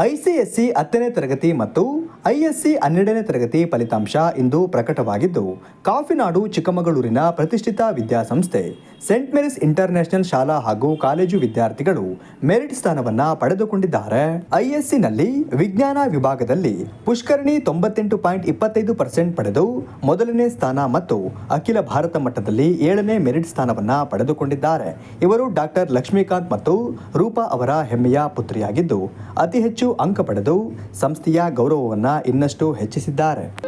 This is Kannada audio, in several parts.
ಐಸಿಎಸ್ಸಿ ಹತ್ತನೇ ತರಗತಿ ಮತ್ತು ಐಎಸ್ಸಿ ಹನ್ನೆರಡನೇ ತರಗತಿ ಫಲಿತಾಂಶ ಇಂದು ಪ್ರಕಟವಾಗಿದ್ದು, ಕಾಫಿನಾಡು ಚಿಕ್ಕಮಗಳೂರಿನ ಪ್ರತಿಷ್ಠಿತ ವಿದ್ಯಾಸಂಸ್ಥೆ, ಸೆಂಟ್ ಮೇರಿಸ್ ಇಂಟರ್ನ್ಯಾಷನಲ್ ಶಾಲಾ ಹಾಗೂ ಕಾಲೇಜು ವಿದ್ಯಾರ್ಥಿಗಳು ಮೆರಿಟ್ ಸ್ಥಾನವನ್ನ ಪಡೆದುಕೊಂಡಿದ್ದಾರೆ. ಐಎಸ್ಸಿನಲ್ಲಿ ವಿಜ್ಞಾನ ವಿಭಾಗದಲ್ಲಿ ಪುಷ್ಕರಣಿ ತೊಂಬತ್ತೆಂಟು ಪಾಯಿಂಟ್ ಇಪ್ಪತ್ತೈದು ಪರ್ಸೆಂಟ್ ಪಡೆದು ಮೊದಲನೇ ಸ್ಥಾನ ಮತ್ತು ಅಖಿಲ ಭಾರತ ಮಟ್ಟದಲ್ಲಿ ಏಳನೇ ಮೆರಿಟ್ ಸ್ಥಾನವನ್ನ ಪಡೆದುಕೊಂಡಿದ್ದಾರೆ. ಇವರು ಡಾಕ್ಟರ್ ಲಕ್ಷ್ಮೀಕಾಂತ್ ಮತ್ತು ರೂಪಾ ಅವರ ಹೆಮ್ಮೆಯ ಪುತ್ರಿಯಾಗಿದ್ದು, ಅತಿ ಹೆಚ್ಚು ಅಂಕ ಪಡೆದು ಸಂಸ್ಥೆಯ ಗೌರವವನ್ನ ಇನ್ನಷ್ಟು ಹೆಚ್ಚಿಸಿದ್ದಾರೆ.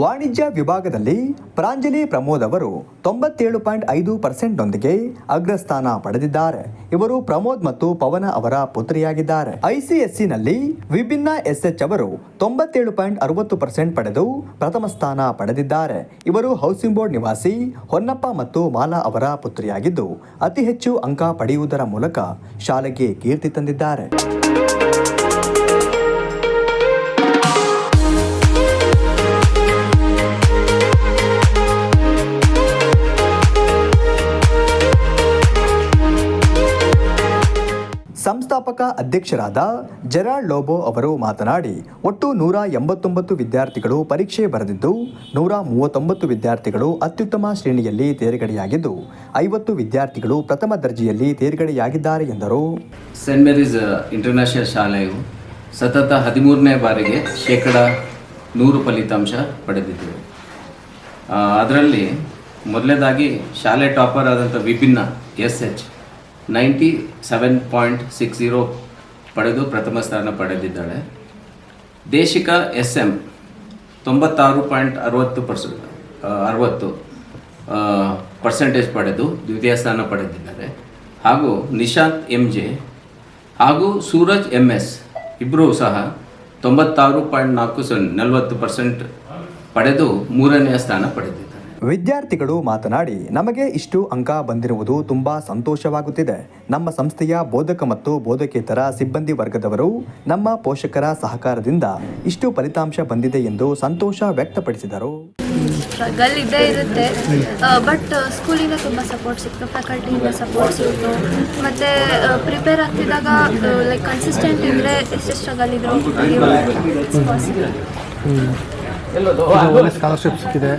ವಾಣಿಜ್ಯ ವಿಭಾಗದಲ್ಲಿ ಪ್ರಾಂಜಲಿ ಪ್ರಮೋದ್ ಅವರು ತೊಂಬತ್ತೇಳು ಪಾಯಿಂಟ್ ಐದು ಪರ್ಸೆಂಟ್ನೊಂದಿಗೆ ಅಗ್ರಸ್ಥಾನ ಪಡೆದಿದ್ದಾರೆ. ಇವರು ಪ್ರಮೋದ್ ಮತ್ತು ಪವನ ಅವರ ಪುತ್ರಿಯಾಗಿದ್ದಾರೆ. ಐಸಿಎಸ್ಸಿನಲ್ಲಿ ವಿಭಿನ್ನ ಎಸ್ಎಚ್ ಅವರು ತೊಂಬತ್ತೇಳು ಪಾಯಿಂಟ್ ಅರವತ್ತು ಪರ್ಸೆಂಟ್ ಪಡೆದು ಪ್ರಥಮ ಸ್ಥಾನ ಪಡೆದಿದ್ದಾರೆ. ಇವರು ಹೌಸಿಂಗ್ ಬೋರ್ಡ್ ನಿವಾಸಿ ಹೊನ್ನಪ್ಪ ಮತ್ತು ಮಾಲಾ ಅವರ ಪುತ್ರಿಯಾಗಿದ್ದು, ಅತಿ ಹೆಚ್ಚು ಅಂಕ ಪಡೆಯುವುದರ ಮೂಲಕ ಶಾಲೆಗೆ ಕೀರ್ತಿ ತಂದಿದ್ದಾರೆ. ಸಂಸ್ಥಾಪಕ ಅಧ್ಯಕ್ಷರಾದ ಜೆರಾಲ್ಡ್ ಲೋಬೋ ಅವರು ಮಾತನಾಡಿ, ಒಟ್ಟು ನೂರ ಎಂಬತ್ತೊಂಬತ್ತು ವಿದ್ಯಾರ್ಥಿಗಳು ಪರೀಕ್ಷೆ ಬರೆದಿದ್ದು, ನೂರ ಮೂವತ್ತೊಂಬತ್ತು ವಿದ್ಯಾರ್ಥಿಗಳು ಅತ್ಯುತ್ತಮ ಶ್ರೇಣಿಯಲ್ಲಿ ತೇರ್ಗಡೆಯಾಗಿದ್ದು, ಐವತ್ತು ವಿದ್ಯಾರ್ಥಿಗಳು ಪ್ರಥಮ ದರ್ಜೆಯಲ್ಲಿ ತೇರ್ಗಡೆಯಾಗಿದ್ದಾರೆ ಎಂದರು. ಸೆಂಟ್ ಮೇರೀಸ್ ಇಂಟರ್ನ್ಯಾಷನಲ್ ಶಾಲೆಯು ಸತತ ಹದಿಮೂರನೇ ಬಾರಿಗೆ ಶೇಕಡ ನೂರು ಫಲಿತಾಂಶ ಪಡೆದಿದ್ದೇವೆ. ಅದರಲ್ಲಿ ಮೊದಲನೇದಾಗಿ ಶಾಲೆ ಟಾಪರ್ ಆದಂಥ Vibhinna S H ninety seven point six zero ಪಡೆದು ಪ್ರಥಮ ಸ್ಥಾನ ಪಡೆದಿದ್ದಾಳೆ. ದೇಶಿಕ ಎಸ್ ಎಂ ತೊಂಬತ್ತಾರು ಪಾಯಿಂಟ್ ಅರವತ್ತು ಪರ್ಸೆಂಟ್ ಅರವತ್ತು ಪರ್ಸೆಂಟೇಜ್ ಪಡೆದು ದ್ವಿತೀಯ ಸ್ಥಾನ ಪಡೆದಿದ್ದಾರೆ. ಹಾಗೂ ನಿಶಾಂತ್ ಎಂ ಜೆ ಹಾಗೂ ಸೂರಜ್ ಎಂ ಎಸ್ ಇಬ್ಬರೂ ಸಹ ತೊಂಬತ್ತಾರು ಪಾಯಿಂಟ್ ನಾಲ್ಕು ಸೊನ್ನೆ ನಲವತ್ತು ಪರ್ಸೆಂಟ್ ಪಡೆದು ಮೂರನೆಯ ಸ್ಥಾನ ಪಡೆದಿದ್ದಾರೆ. ವಿದ್ಯಾರ್ಥಿಗಳು ಮಾತನಾಡಿ, ನಮಗೆ ಇಷ್ಟು ಅಂಕ ಬಂದಿರುವುದು ತುಂಬಾ ಸಂತೋಷವಾಗುತ್ತಿದೆ. ನಮ್ಮ ಸಂಸ್ಥೆಯ ಬೋಧಕ ಮತ್ತು ಬೋಧಕೇತರ ಸಿಬ್ಬಂದಿ ವರ್ಗದವರು ನಮ್ಮ ಪೋಷಕರ ಸಹಕಾರದಿಂದ ಇಷ್ಟು ಫಲಿತಾಂಶ ಬಂದಿದೆ ಎಂದು ಸಂತೋಷ ವ್ಯಕ್ತಪಡಿಸಿದರು. ಸ್ಟ್ರಗಲ್ ಇದ್ದೇ ಇರುತ್ತೆ. ಬಟ್ ಸ್ಕೂಲಿಂದ ತುಂಬ ಸಪೋರ್ಟ್ ಸಿಕ್ತು ಫ್ಯಾಕಲ್ಟಿಯಿಂದ ಸಪೋರ್ಟ್ ಸಿಕ್ತು. ಮತ್ತು ಪ್ರಿಪೇರ್ ಆಗ್ತಿದ್ದಾಗ ಲೈಕ್ ಕನ್ಸಿಸ್ಟೆಂಟ್ ಇದ್ದರೆ ಎಷ್ಟು ಸ್ಟ್ರಗಲ್ ಇದ್ರು ಪಾಸಿಬಲ್ ಒಳ್ಳೆ ಸ್ಕಾಲರ್ಶಿಪ್ ಸಿಕ್ಕಿದೆ.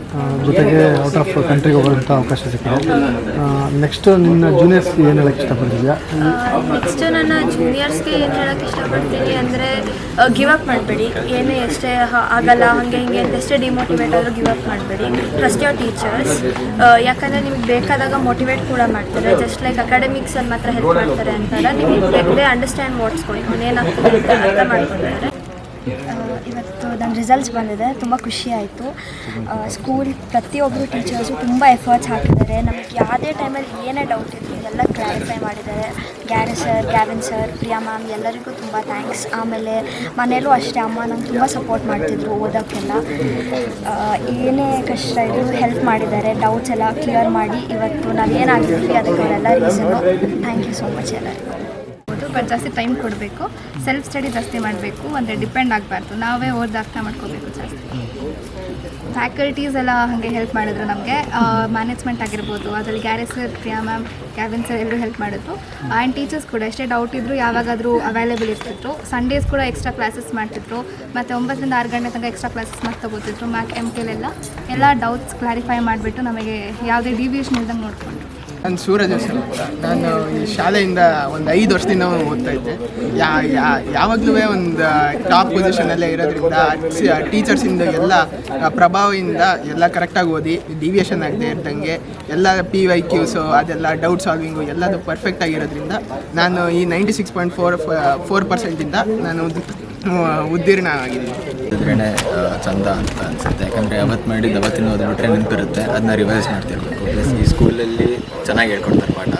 ಜೊತೆಗೆ ಔಟ್ ಆಫ್ ಕಂಟ್ರಿಗೆ ಹೋಗೋಂಥ ಅವಕಾಶ ಸಿಕ್ಕಿದೆ. ನೆಕ್ಸ್ಟ್ ನಿನ್ನ ಜೂನಿಯರ್ಸ್ಗೆ ಏನು ಹೇಳಕ್ಕೆ ಇಷ್ಟಪಡ್ತಿದ್ಯಾ? ನೆಕ್ಸ್ಟ್ ನನ್ನ ಜೂನಿಯರ್ಸ್ಗೆ ಏನು ಹೇಳಕ್ಕೆ ಇಷ್ಟಪಡ್ತೀನಿ ಅಂದರೆ ಗಿವ್ ಅಪ್ ಮಾಡಬೇಡಿ. ಏನೇ ಎಷ್ಟೇ ಆಗಲ್ಲ ಹಾಗೆ ಹಿಂಗೆ ಅಂತ ಎಷ್ಟೇ ಡಿಮೋಟಿವೇಟ್ ಆದರೂ ಗಿವ್ ಅಪ್ ಮಾಡಬೇಡಿ. ಟ್ರಸ್ಟ್ ಯೋರ್ ಟೀಚರ್ಸ್ ಯಾಕಂದರೆ ನಿಮ್ಗೆ ಬೇಕಾದಾಗ ಮೋಟಿವೇಟ್ ಕೂಡ ಮಾಡ್ತಾರೆ. ಜಸ್ಟ್ ಲೈಕ್ ಅಕಾಡೆಮಿಕ್ಸಲ್ಲಿ ಮಾತ್ರ ಹೆಲ್ಪ್ ಮಾಡ್ತಾರೆ ಅಂತಾರೆ. ನಿಮಗೆ ದೇ ಅಂಡರ್ಸ್ಟ್ಯಾಂಡ್ ವಾಟ್ಸ್ ಗೋಯಿಂಗ್ ಏನಾಗ್ತದೆ ಅಂತ ಅರ್ಥ ಮಾಡ್ಕೊತಾರೆ. ಆ, ಇವತ್ತು ನನ್ನ ರಿಸಲ್ಟ್ಸ್ ಬಂದಿದೆ, ತುಂಬ ಖುಷಿ ಆಯಿತು. ಸ್ಕೂಲ್ ಪ್ರತಿಯೊಬ್ಬರು ಟೀಚರ್ಸು ತುಂಬ ಎಫರ್ಟ್ಸ್ ಹಾಕಿದ್ದಾರೆ. ನಮಗೆ ಯಾವುದೇ ಟೈಮಲ್ಲಿ ಏನೇ ಡೌಟ್ ಇತ್ತು ಎಲ್ಲ ಕ್ಲಾರಿಫೈ ಮಾಡಿದ್ದಾರೆ. Gary sir Gavin sir Priya ma'am ಎಲ್ಲರಿಗೂ ತುಂಬ ಥ್ಯಾಂಕ್ಸ್ ಆಮೇಲೆ ಮನೇಲೂ ಅಷ್ಟೇ, ಅಮ್ಮ ನಂಗೆ ತುಂಬ ಸಪೋರ್ಟ್ ಮಾಡ್ತಿದ್ರು ಓದೋಕ್ಕೆಲ್ಲ. ಏನೇ ಕಷ್ಟ ಇದ್ರು ಹೆಲ್ಪ್ ಮಾಡಿದ್ದಾರೆ. ಡೌಟ್ಸ್ ಎಲ್ಲ ಕ್ಲಿಯರ್ ಮಾಡಿ ಇವತ್ತು ನಾವು ಅದಕ್ಕೆಲ್ಲ reason thank you so much ಎಲ್ಲರಿಗೂ. ಬಟ್ ಜಾಸ್ತಿ ಟೈಮ್ ಕೊಡಬೇಕು. ಸೆಲ್ಫ್ ಸ್ಟಡಿ ಜಾಸ್ತಿ ಮಾಡಬೇಕು. ಅಂದರೆ ಡಿಪೆಂಡ್ ಆಗಬಾರ್ದು. ನಾವೇ ಓದಿ ಅರ್ಥ ಮಾಡ್ಕೋಬೇಕು ಜಾಸ್ತಿ. ಫ್ಯಾಕಲ್ಟೀಸ್ ಎಲ್ಲ ಹಾಗೆ ಹೆಲ್ಪ್ ಮಾಡಿದ್ರು ನಮಗೆ. ಮ್ಯಾನೇಜ್ಮೆಂಟ್ ಆಗಿರ್ಬೋದು, ಅದರಲ್ಲಿ Gary sir Priya ma'am Gavin sir ಎಲ್ಲರೂ ಹೆಲ್ಪ್ ಮಾಡಿದ್ರು. ಆ್ಯಂಡ್ ಟೀಚರ್ಸ್ ಕೂಡ, ಎಷ್ಟೇ ಡೌಟ್ ಇದ್ದರೂ ಯಾವಾಗಾದರೂ ಅವೈಲೇಬಲ್ ಇರ್ತಿದ್ರು. ಸಂಡೇಸ್ ಕೂಡ ಎಕ್ಸ್ಟ್ರಾ ಕ್ಲಾಸಸ್ ಮಾಡ್ತಿದ್ರು. ಮತ್ತು ಒಂಬತ್ತರಿಂದ ಆರು ಗಂಟೆ ತನಕ ಎಕ್ಸ್ಟ್ರಾ ಕ್ಲಾಸಸ್ ಮತ್ತೆ ತಗೋತಿದ್ರು ಮ್ಯಾಕ್ ಎಂ ಕೆಲೆಲ್ಲ ಎಲ್ಲ. ಡೌಟ್ಸ್ ಕ್ಲಾರಿಫೈ ಮಾಡಿಬಿಟ್ಟು ನಮಗೆ ಯಾವುದೇ ಡಿವಿಯೇಷನ್ ಇಲ್ದಂಗೆ ನೋಡಿಕೊಂಡ್ರು. ನಾನು ಸೂರಜ್ ಹೆಸರು. ನಾನು ಈ ಶಾಲೆಯಿಂದ ಒಂದು ಐದು ವರ್ಷದಿಂದ ಓದ್ತಾ ಇದ್ದೆ. ಯಾ, ಯಾ- ಯಾವಾಗಲೂ ಒಂದು ಟಾಪ್ ಪೊಸಿಷನಲ್ಲೇ ಇರೋದ್ರಿಂದ ಟೀಚರ್ಸಿಂದ ಎಲ್ಲ ಪ್ರಭಾವದಿಂದ ಎಲ್ಲ ಕರೆಕ್ಟಾಗಿ ಓದಿ ಡಿವಿಯೇಷನ್ ಆಗದೆ ಇರ್ದಂಗೆ ಎಲ್ಲ ಪಿ ವೈ ಕ್ಯೂಸು ಅದೆಲ್ಲ ಡೌಟ್ ಸಾಲ್ವಿಂಗು ಎಲ್ಲದು ಪರ್ಫೆಕ್ಟ್ ಆಗಿರೋದ್ರಿಂದ ನಾನು ಈ ninety six point four four ಪರ್ಸೆಂಟಿಂದ ನಾನು ಉತ್ತೀರ್ಣ ಆಗಿದೆ. ಚಂದ ಅಂತ ಅನಿಸುತ್ತೆ. ಯಾಕಂದರೆ ಅವತ್ತು ಮಾಡಿದ್ದು ಅವತ್ತಿನ ಓದ್ಬಿಟ್ರೆ ನೆನಪಿರುತ್ತೆ. ಅದನ್ನ ರಿವೈಸ್ ಮಾಡ್ತಿರ್ಬೇಕು. ಈ ಸ್ಕೂಲಲ್ಲಿ ಚೆನ್ನಾಗಿ ಹೇಳ್ಕೊಡ್ತಾರೆ ಪಾಠ.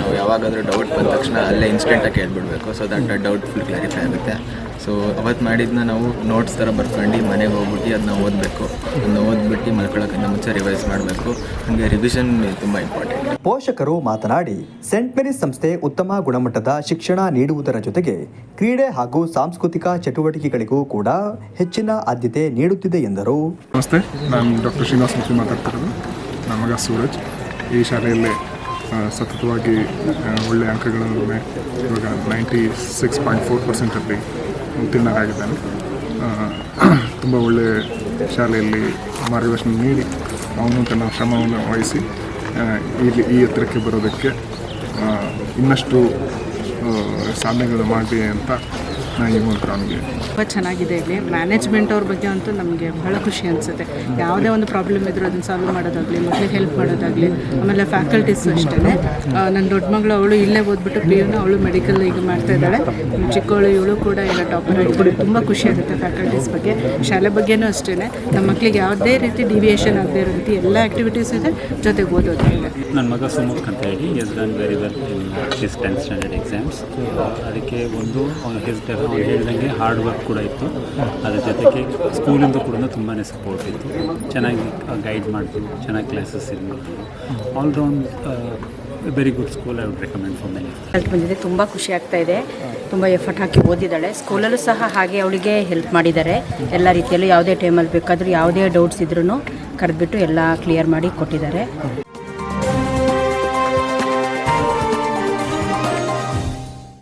ನಾವು ಯಾವಾಗಾದರೂ ಡೌಟ್ ಬಂದ ತಕ್ಷಣ ಅಲ್ಲೇ ಇನ್ಸ್ಟೆಂಟಾಗಿ ಕೇಳ್ಬಿಡ್ಬೇಕು so that doubt full clarify ಆಗುತ್ತೆ. ಸೊ ಅವತ್ತು ಮಾಡಿದ್ನ ನಾವು ನೋಟ್ಸ್ ಥರ ಬರ್ಕೊಂಡು ಮನೆಗೆ ಹೋಗ್ಬಿಟ್ಟು ಅದನ್ನ ಓದಬೇಕು. ಅದನ್ನ ಓದ್ಬಿಟ್ಟು ಮಲ್ಕೊಳ್ಳೋಕ್ಕಿಂತ ಮುಂಚೆ ರಿವೈಸ್ ಮಾಡಬೇಕು. ಹಾಗೆ ರಿವಿಷನ್ ತುಂಬ ಇಂಪಾರ್ಟೆಂಟ್ ಪೋಷಕರು ಮಾತನಾಡಿ ಸೆಂಟ್ ಮೇರಿಸ್ ಸಂಸ್ಥೆ ಉತ್ತಮ ಗುಣಮಟ್ಟದ ಶಿಕ್ಷಣ ನೀಡುವುದರ ಜೊತೆಗೆ ಕ್ರೀಡೆ ಹಾಗೂ ಸಾಂಸ್ಕೃತಿಕ ಚಟುವಟಿಕೆಗಳಿಗೂ ಕೂಡ ಹೆಚ್ಚಿನ ಆದ್ಯತೆ ನೀಡುತ್ತಿದೆ ಎಂದರು. ನಮಸ್ತೆ ನಾನು ಡಾಕ್ಟರ್ ಶ್ರೀನಿವಾಸ ಮಾತಾಡ್ತಿರೋದು. ನಮಗ ಮಗ ಸೂರಜ್. ಈ ಶಾಲೆಯಲ್ಲಿ ಸತತವಾಗಿ ಒಳ್ಳೆ ಒಳ್ಳೆಯ ಅಂಕಗಳನ್ನೇ ಇವಾಗ ನೈಂಟಿ ಸಿಕ್ಸ್ ಪಾಯಿಂಟ್ ಫೋರ್ ಪರ್ಸೆಂಟಲ್ಲಿ ಉತ್ತೀರ್ಣರಾಗಿದ್ದಾನೆ. ತುಂಬ ಒಳ್ಳೆಯ ಶಾಲೆಯಲ್ಲಿ ಮಾರ್ಗದರ್ಶನ ನೀಡಿ ಅವನು ತನ್ನ ಶ್ರಮವನ್ನು ವಹಿಸಿ ಇಲ್ಲಿ ಈ ಎತ್ತರಕ್ಕೆ ಬರೋದಕ್ಕೆ ಇನ್ನಷ್ಟು ಸಾಧನೆಗಳು ಮಾಡಿ ಅಂತ ತುಂಬ ಚೆನ್ನಾಗಿದೆ ಇಲ್ಲಿ. ಮ್ಯಾನೇಜ್ಮೆಂಟ್ ಅವ್ರ ಬಗ್ಗೆ ಅಂತೂ ನಮಗೆ ಬಹಳ ಖುಷಿ ಅನಿಸುತ್ತೆ. ಯಾವುದೇ ಒಂದು ಪ್ರಾಬ್ಲಮ್ ಇದ್ರೂ ಅದನ್ನು ಸಾಲ್ವ್ ಮಾಡೋದಾಗಲಿ ಮಕ್ಕಳಿಗೆ ಹೆಲ್ಪ್ ಮಾಡೋದಾಗಲಿ ಆಮೇಲೆ ಫ್ಯಾಕಲ್ಟೀಸು ಅಷ್ಟೇ ನನ್ನ ದೊಡ್ಡ ಮಗಳು ಅವಳು ಇಲ್ಲೇ ಓದ್ಬಿಟ್ಟು ಪಿ ಯುನ ಅವಳು ಮೆಡಿಕಲ್ ಈಗ ಮಾಡ್ತಾ ಇದ್ದಾಳೆ. ಚಿಕ್ಕವಳು ಇವಳು ಕೂಡ ಈಗ ಟಾಪರ್ ಆಗಿದ್ದಾರೆ ತುಂಬ ಖುಷಿ ಆಗುತ್ತೆ ಫ್ಯಾಕಲ್ಟೀಸ್ ಬಗ್ಗೆ. ಶಾಲೆ ಬಗ್ಗೆನೂ ಅಷ್ಟೇ ನಮ್ಮ ಮಕ್ಕಳಿಗೆ ಯಾವುದೇ ರೀತಿ ಡಿವಿಯೇಷನ್ ಆಗದೇ ಇರೋ ರೀತಿ ಎಲ್ಲ ಆ್ಯಕ್ಟಿವಿಟೀಸ್ ಇದೆ. ಜೊತೆಗೆ ಓದೋದು ಇದೆ ನನ್ನ ಮಗ ಸುಮುಖ್ ಅಂತ ಹೇಳಿ. Has done very well in his tenth standard exams ಅದಕ್ಕೆ ಒಂದು ಹಿಸ್ ಅವ್ನು ಹೇಳಿದಂಗೆ ಹಾರ್ಡ್ ವರ್ಕ್ ಕೂಡ ಇತ್ತು. ಅದ್ರ ಜೊತೆಗೆ ಸ್ಕೂಲಿಂದ ಕೂಡ ತುಂಬಾ ಸಪೋರ್ಟ್ ಇತ್ತು. ಚೆನ್ನಾಗಿ ಗೈಡ್ ಮಾಡಿದ್ರು ಚೆನ್ನಾಗಿ ಕ್ಲಾಸಸ್ ಇದು ಮಾಡಿದ್ರು all round very good school I would recommend for my help ಬಂದಿದೆ. ತುಂಬ ಖುಷಿ ಆಗ್ತಾ ಇದೆ. ತುಂಬ ಎಫರ್ಟ್ ಹಾಕಿ ಓದಿದ್ದಾಳೆ. ಸ್ಕೂಲಲ್ಲೂ ಸಹ ಹಾಗೆ ಅವಳಿಗೆ ಹೆಲ್ಪ್ ಮಾಡಿದ್ದಾರೆ. ಎಲ್ಲ ರೀತಿಯಲ್ಲೂ ಯಾವುದೇ ಟೈಮಲ್ಲಿ ಬೇಕಾದರೂ ಯಾವುದೇ ಡೌಟ್ಸ್ ಇದ್ರೂ ಕರೆದ್ಬಿಟ್ಟು ಎಲ್ಲ ಕ್ಲಿಯರ್ ಮಾಡಿ ಕೊಟ್ಟಿದ್ದಾರೆ.